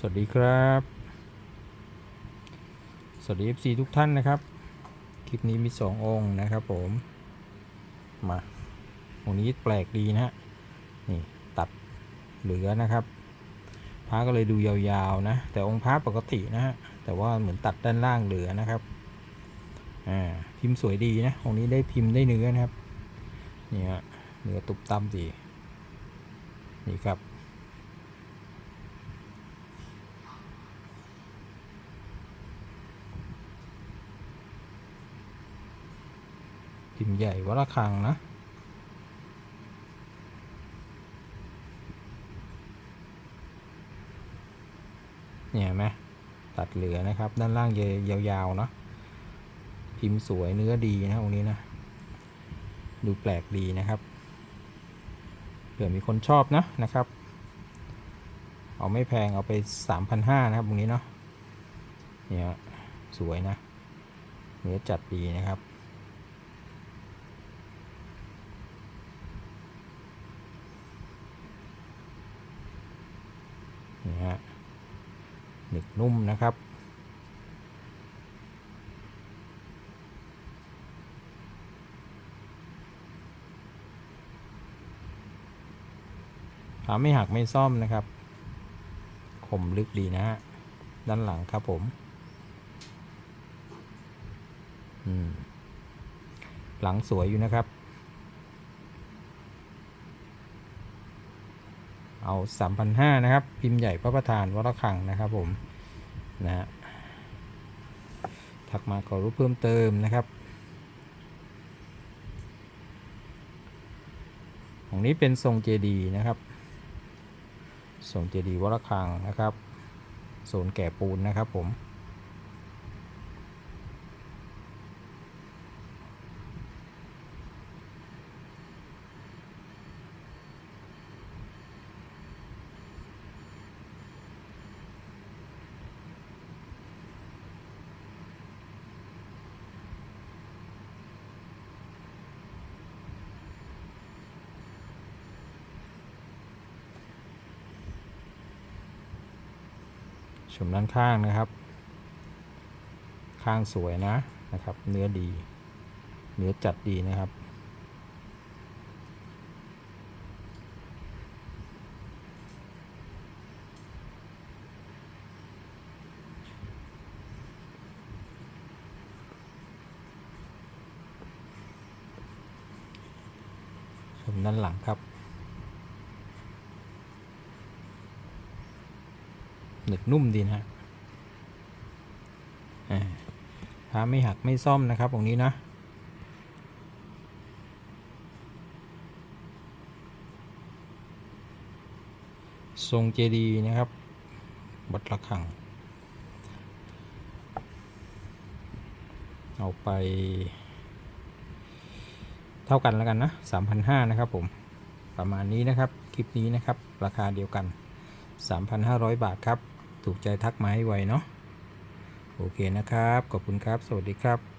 สวัสดีครับ สวัสดี FC ทุกท่านนะครับ คลิปนี้มี 2 องค์นะครับผม มาองค์นี้แปลกดีนะฮะ นี่ตัดเหลือนะครับพระก็เลยดูยาวๆนะ แต่องค์พระปกตินะฮะ แต่ว่าเหมือนตัดด้านล่างเหลือนะครับ อ่า พิมพ์สวยดีนะ องค์นี้ได้พิมพ์ได้เนื้อนะครับ นี่ฮะ เนื้อตุบตั้มดี นี่ครับ พิมพ์ใหญ่วัดระฆังนะ เนี่ยไหมตัดเหลือนะครับ ด้านล่างยาวๆเนาะพิมพ์สวยเนื้อดีนะองค์นี้นะ ดูแปลกดีนะครับเผื่อมีคนชอบนะนะครับ เอาไม่แพงเอาไป 3,500นะครับตรงนี้เนาะเนี่ยสวยนะเนื้อจัดดีนะครับ ฮะหนึกนุ่มนะครับ ขาไม่หักไม่ซ่อมนะครับคมลึกดีนะฮะด้านหลังครับผมหลังสวยอยู่นะครับ เอา 3,500 นะครับ พิมพ์ใหญ่พระประธานวัดรคังนะครับผมนะฮะทักมาขอรู้เพิ่มเติมนะครับ ของนี้เป็นทรงเจดีนะครับทรงเจดีวัดรคังนะครับโซนแก่ปูนนะครับผม ชมด้านข้างนะครับ ข้างสวยนะนะครับ เนื้อดี เนื้อจัดดีนะครับ ชมด้านหลังครับ หนึกนุ่มดีนะฮะอ่าไม่หักไม่ซ่อมนะครับตรงนี้นะทรงเจดีย์นะครับวัดระฆัง เอาไป เท่ากันแล้วกันนะ 3,500 นะครับผม ประมาณนี้นะครับ คลิปนี้นะครับ ราคาเดียวกัน 3,500 บาทครับ ถูกใจทักมาให้ไวเนาะโอเคนะครับ ขอบคุณครับ สวัสดีครับ